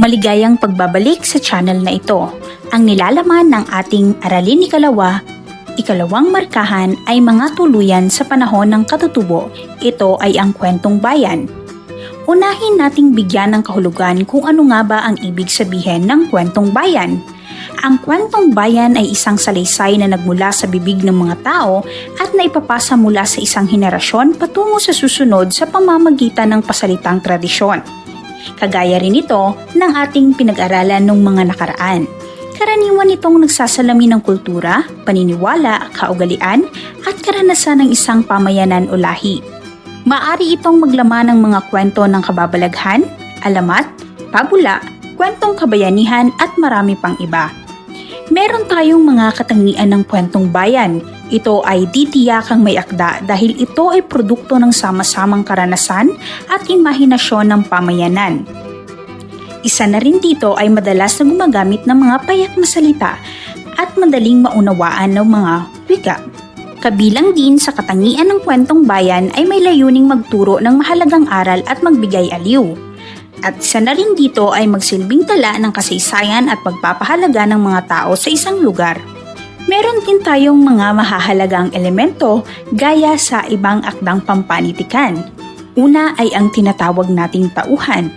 Maligayang pagbabalik sa channel na ito. Ang nilalaman ng ating Aralin Ikalawa, ikalawang markahan ay mga tuluyan sa panahon ng katutubo. Ito ay ang kwentong bayan. Unahin nating bigyan ng kahulugan kung ano nga ba ang ibig sabihin ng kwentong bayan. Ang kwentong bayan ay isang salaysay na nagmula sa bibig ng mga tao at naipapasa mula sa isang henerasyon patungo sa susunod sa pamamagitan ng pasalitang tradisyon. Kagaya rin ito ng ating pinag-aralan ng mga nakaraan. Karaniwan itong nagsasalamin ng kultura, paniniwala, kaugalian at karanasan ng isang pamayanan o lahi. Maari itong maglaman ng mga kwento ng kababalaghan, alamat, pabula, kwentong kabayanihan at marami pang iba. Meron tayong mga katangian ng kwentong bayan. Ito ay ditiyakang may akda dahil ito ay produkto ng sama-samang karanasan at imahinasyon ng pamayanan. Isa na rin dito ay madalas na gumagamit ng mga payak na salita at madaling maunawaan ng mga wika. Kabilang din sa katangian ng kwentong bayan ay may layuning magturo ng mahalagang aral at magbigay aliw. At isa na rin dito ay magsilbing tala ng kasaysayan at pagpapahalaga ng mga tao sa isang lugar. Meron din tayong mga mahahalagang elemento gaya sa ibang akdang pampanitikan. Una ay ang tinatawag nating tauhan.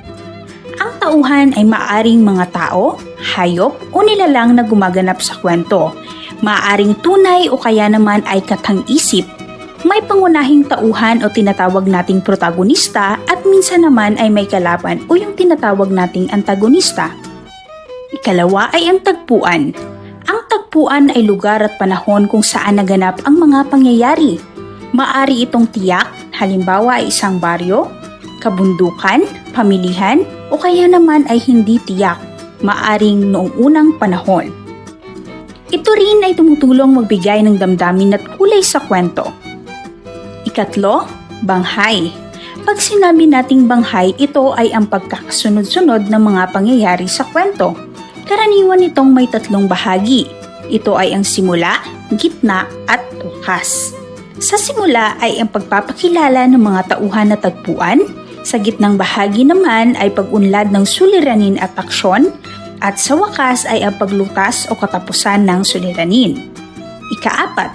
Ang tauhan ay maaring mga tao, hayop o nilalang na gumaganap sa kwento. Maaring tunay o kaya naman ay katang-isip may pangunahing tauhan o tinatawag nating protagonista at minsan naman ay may kalaban o yung tinatawag nating antagonista. Ikalawa ay ang tagpuan. Tagpuan ay lugar at panahon kung saan naganap ang mga pangyayari. Maari itong tiyak, halimbawa ay isang baryo, kabundukan, pamilihan, o kaya naman ay hindi tiyak, maaring noong unang panahon. Ito rin ay tumutulong magbigay ng damdamin at kulay sa kwento. Ikatlo, banghay. Pag sinabi nating banghay, ito ay ang pagkakasunod-sunod ng mga pangyayari sa kwento. Karaniwan itong may tatlong bahagi. Ito ay ang simula, gitna at wakas. Sa simula ay ang pagpapakilala ng mga tauhan na tagpuan, sa gitnang bahagi naman ay pag-unlad ng suliranin at aksyon, at sa wakas ay ang paglutas o katapusan ng suliranin. Ikaapat,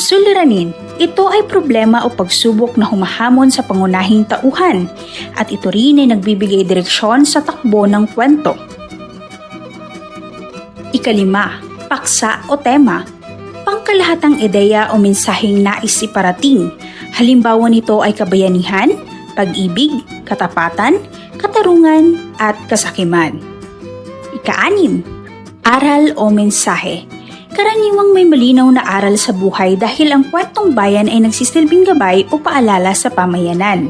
Suliranin, ito ay problema o pagsubok na humahamon sa pangunahing tauhan at ito rin ay nagbibigay direksyon sa takbo ng kwento. Ikalima, paksa o tema. Pangkalahatang ideya o mensaheng nais iparating. Halimbawa nito ay kabayanihan, pag-ibig, katapatan, katarungan at kasakiman. Ikaanim, aral o mensahe. Karaniwang may malinaw na aral sa buhay dahil ang kwentong bayan ay nagsisilbing gabay o paalala sa pamayanan.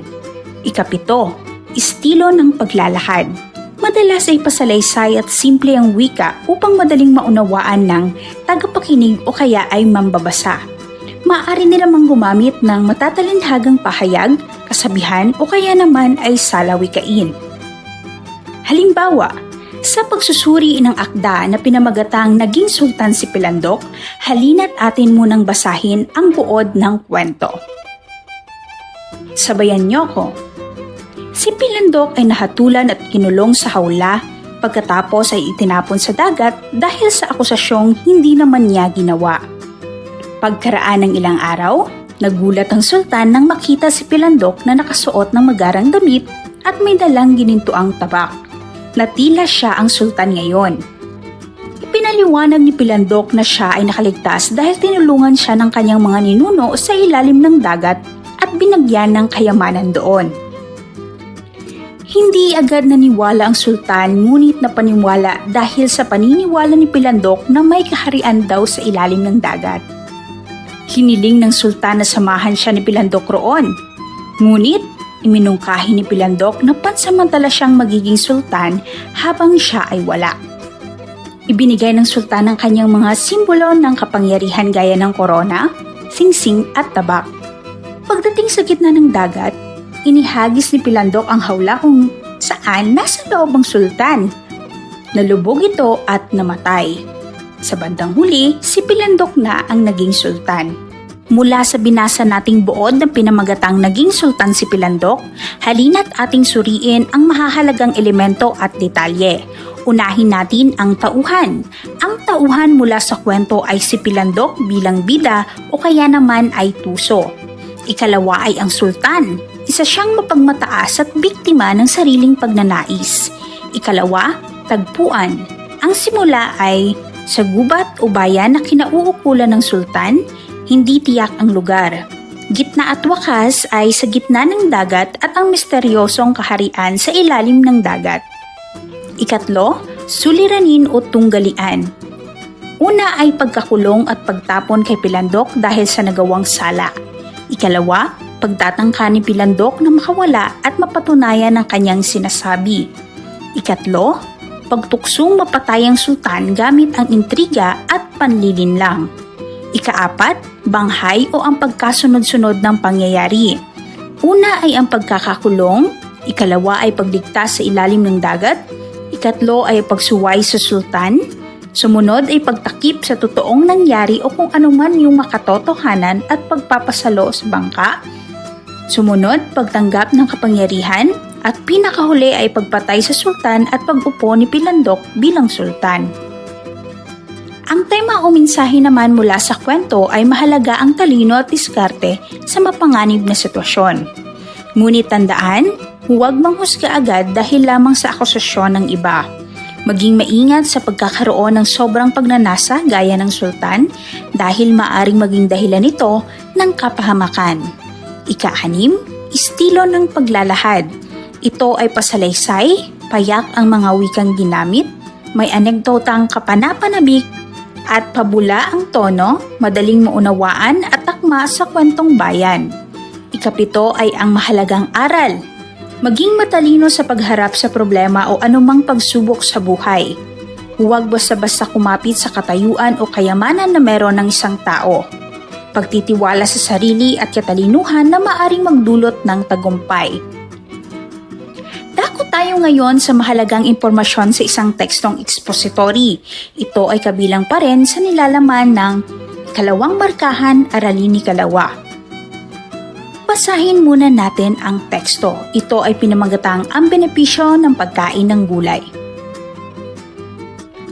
Ikapito, estilo ng paglalahad. Madalas ay pasalaysay at simple ang wika upang madaling maunawaan ng tagapakinig o kaya ay mambabasa. Maaari nilamang gumamit ng matatalinhagang pahayag, kasabihan o kaya naman ay salawikain. Halimbawa, sa pagsusuri ng akda na pinamagatang naging sultan si Pilandok, halina't atin munang basahin ang buod ng kwento. Sabayan niyo ko. Si Pilandok ay nahatulan at kinulong sa hawla pagkatapos ay itinapon sa dagat dahil sa akusasyong hindi naman niya ginawa. Pagkaraan ng ilang araw, nagulat ang sultan nang makita si Pilandok na nakasuot ng magarang damit at may dalang ginintuang tabak na tila siya ang sultan ngayon. Ipinaliwanag ni Pilandok na siya ay nakaligtas dahil tinulungan siya ng kanyang mga ninuno sa ilalim ng dagat at binagyan ng kayamanan doon. Hindi agad naniwala ang sultan ngunit napaniwala dahil sa paniniwala ni Pilandok na may kaharian daw sa ilalim ng dagat. Hiniling ng sultan na samahan siya ni Pilandok roon. Ngunit iminungkahi ni Pilandok na pansamantala siyang magiging sultan habang siya ay wala. Ibinigay ng sultan ang kanyang mga simbolo ng kapangyarihan gaya ng korona, singsing at tabak. Pagdating sa gitna ng dagat, inihagis ni Pilandok ang hawla kung saan nasa loob ang sultan. Nalubog ito at namatay. Sa bandang huli, si Pilandok na ang naging sultan. Mula sa binasa nating buod na pinamagatang naging sultan si Pilandok, halina't ating suriin ang mahahalagang elemento at detalye. Unahin natin ang tauhan. Ang tauhan mula sa kwento ay si Pilandok bilang bida o kaya naman ay tuso. Ikalawa ay ang sultan. Isa siyang mapagmataas at biktima ng sariling pagnanais. Ikalawa, tagpuan. Ang simula ay sa gubat o bayan na kinauukulan ng sultan, hindi tiyak ang lugar. Gitna at wakas ay sa gitna ng dagat at ang misteryosong kaharian sa ilalim ng dagat. Ikatlo, suliranin o tunggalian. Una ay pagkakulong at pagtapon kay Pilandok dahil sa nagawang sala. Ikalawa, pagtatangka ni Pilandok na makawala at mapatunayan ang kanyang sinasabi. Ikatlo, pagtuksong mapatay ang sultan gamit ang intriga at panlilinlang. Ikaapat, banghay o ang pagkasunod-sunod ng pangyayari. Una ay ang pagkakakulong, ikalawa ay pagligtas sa ilalim ng dagat, ikatlo ay pagsuway sa sultan, sumunod ay pagtakip sa totoong nangyari o kung anuman yung makatotohanan at pagpapasalo sa bangka, sumunod pagtanggap ng kapangyarihan, at pinakahuli ay pagpatay sa sultan at pag-upo ni Pilandok bilang sultan. Ang tema o mensahe naman mula sa kwento ay mahalaga ang talino at diskarte sa mapanganib na sitwasyon. Ngunit tandaan, huwag manghusga agad dahil lamang sa akusasyon ng iba. Maging maingat sa pagkakaroon ng sobrang pagnanasa gaya ng sultan dahil maaring maging dahilan nito ng kapahamakan. Ika-anim, estilo ng paglalahad. Ito ay pasalaysay, payak ang mga wikang ginamit, may anekdotang kapanapanabik, at pabula ang tono, madaling maunawaan at takma sa kwentong bayan. Ikapito ay ang mahalagang aral. Maging matalino sa pagharap sa problema o anumang pagsubok sa buhay. Huwag basta-basta kumapit sa katayuan o kayamanan na meron ng isang tao. Pagtitiwala sa sarili at katalinuhan na maaring magdulot ng tagumpay. Dako tayo ngayon sa mahalagang impormasyon sa isang tekstong expository. Ito ay kabilang pa rin sa nilalaman ng Kalawang Markahan Aralin ni Kalawa. Basahin muna natin ang teksto. Ito ay pinamagatang ang benepisyo ng pagkain ng gulay.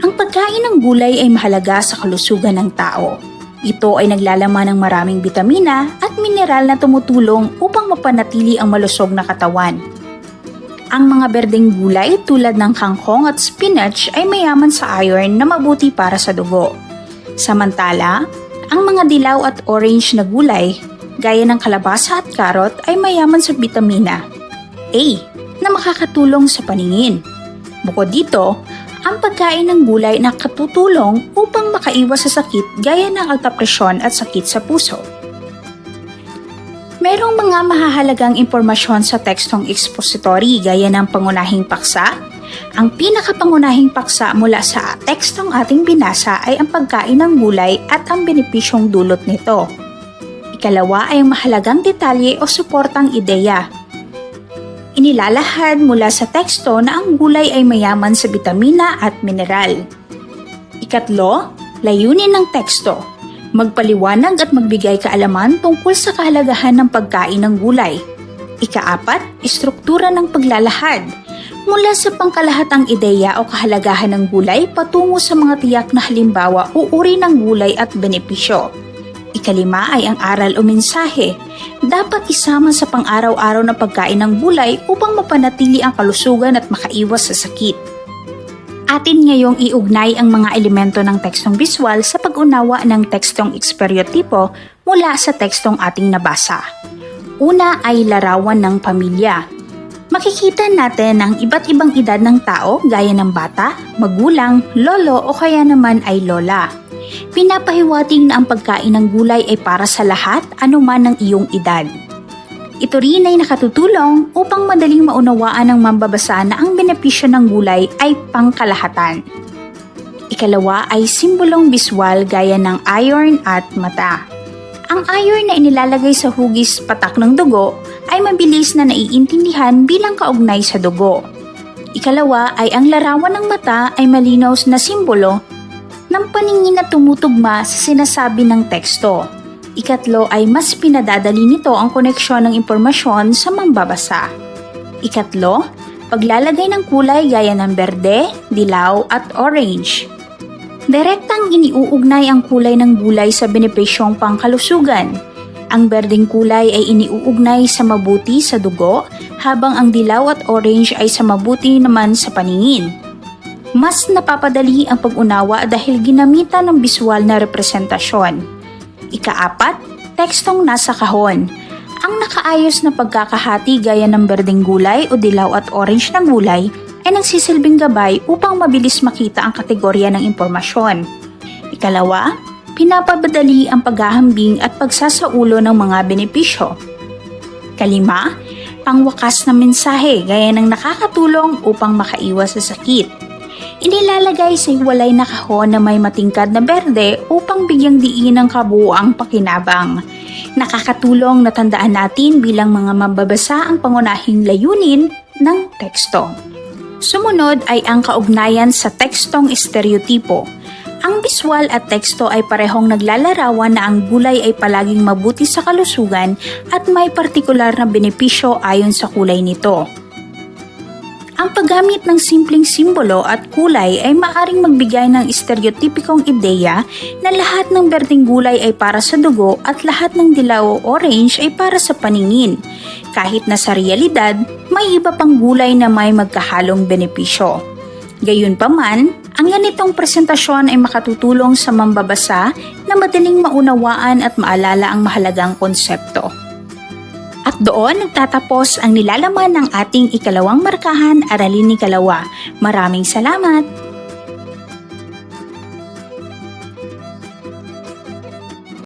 Ang pagkain ng gulay ay mahalaga sa kalusugan ng tao. Ito ay naglalaman ng maraming bitamina at mineral na tumutulong upang mapanatili ang malusog na katawan. Ang mga berdeng gulay tulad ng kangkong at spinach ay mayaman sa iron na mabuti para sa dugo. Samantala, ang mga dilaw at orange na gulay gaya ng kalabasa at karot ay mayaman sa bitamina A na makakatulong sa paningin. Bukod dito, ang pagkain ng gulay na katutulong upang makaiwas sa sakit gaya ng alta presyon at sakit sa puso. Merong mga mahahalagang impormasyon sa tekstong expository gaya ng pangunahing paksa. Ang pinakapangunahing paksa mula sa tekstong ating binasa ay ang pagkain ng gulay at ang benepisyong dulot nito. Ikalawa ay ang mahalagang detalye o suportang ideya. Inilalahad mula sa teksto na ang gulay ay mayaman sa bitamina at mineral. Ikatlo, layunin ng teksto. Magpaliwanag at magbigay kaalaman tungkol sa kahalagahan ng pagkain ng gulay. Ikaapat, istruktura ng paglalahad. Mula sa pangkalahatang ideya o kahalagahan ng gulay patungo sa mga tiyak na halimbawa o uri ng gulay at benepisyo. Ikalima ay ang aral o mensahe. Dapat isama sa pang-araw-araw na pagkain ng gulay upang mapanatili ang kalusugan at makaiwas sa sakit. Atin ngayong iugnay ang mga elemento ng tekstong visual sa pag-unawa ng tekstong eksperyotipo mula sa tekstong ating nabasa. Una ay larawan ng pamilya. Makikita natin ang iba't ibang edad ng tao gaya ng bata, magulang, lolo o kaya naman ay lola. Pinapahiwating na ang pagkain ng gulay ay para sa lahat anuman ng iyong edad. Ito rin ay nakatutulong upang madaling maunawaan ng mambabasa na ang benepisyo ng gulay ay pangkalahatan. Ikalawa ay simbolong biswal gaya ng iron at mata. Ang iron na inilalagay sa hugis patak ng dugo ay mabilis na naiintindihan bilang kaugnay sa dugo. Ikalawa ay ang larawan ng mata ay malinaw na simbolo ng paningin na tumutugma sa sinasabi ng teksto. Ikatlo ay mas pinadadali nito ang koneksyon ng impormasyon sa mambabasa. Ikatlo, paglalagay ng kulay gaya ng berde, dilaw at orange. Direktang iniuugnay ang kulay ng gulay sa benepisyong pangkalusugan. Ang berdeng kulay ay iniuugnay sa mabuti sa dugo, habang ang dilaw at orange ay sa mabuti naman sa paningin. Mas napapadali ang pag-unawa dahil ginamitan ng biswal na representasyon. Ikaapat, tekstong nasa kahon. Ang nakaayos na pagkakahati gaya ng berdeng gulay o dilaw at orange na gulay ay nagsisilbing gabay upang mabilis makita ang kategorya ng impormasyon. Ikalawa, pinapabadali ang paghahambing at pagsasaulo ng mga benepisyo. Kalima, pangwakas na mensahe gaya ng nakakatulong upang makaiwas sa sakit. Inilalagay sa hiwalay na kahon na may matingkad na berde upang bigyang diin ang kabuuang pakinabang. Nakakatulong na tandaan natin bilang mga mambabasa ang pangunahing layunin ng teksto. Sumunod ay ang kaugnayan sa tekstong estereotipo. Ang biswal at teksto ay parehong naglalarawan na ang gulay ay palaging mabuti sa kalusugan at may partikular na benepisyo ayon sa kulay nito. Ang paggamit ng simpleng simbolo at kulay ay maaring magbigay ng stereotipikong ideya na lahat ng berdeng gulay ay para sa dugo at lahat ng dilaw o orange ay para sa paningin. Kahit na sa realidad, may iba pang gulay na may magkahalong benepisyo. Gayunpaman, ang ganitong presentasyon ay makatutulong sa mambabasa na madaling maunawaan at maalala ang mahalagang konsepto. At doon nagtatapos ang nilalaman ng ating ikalawang markahan Aralin ni. Maraming salamat!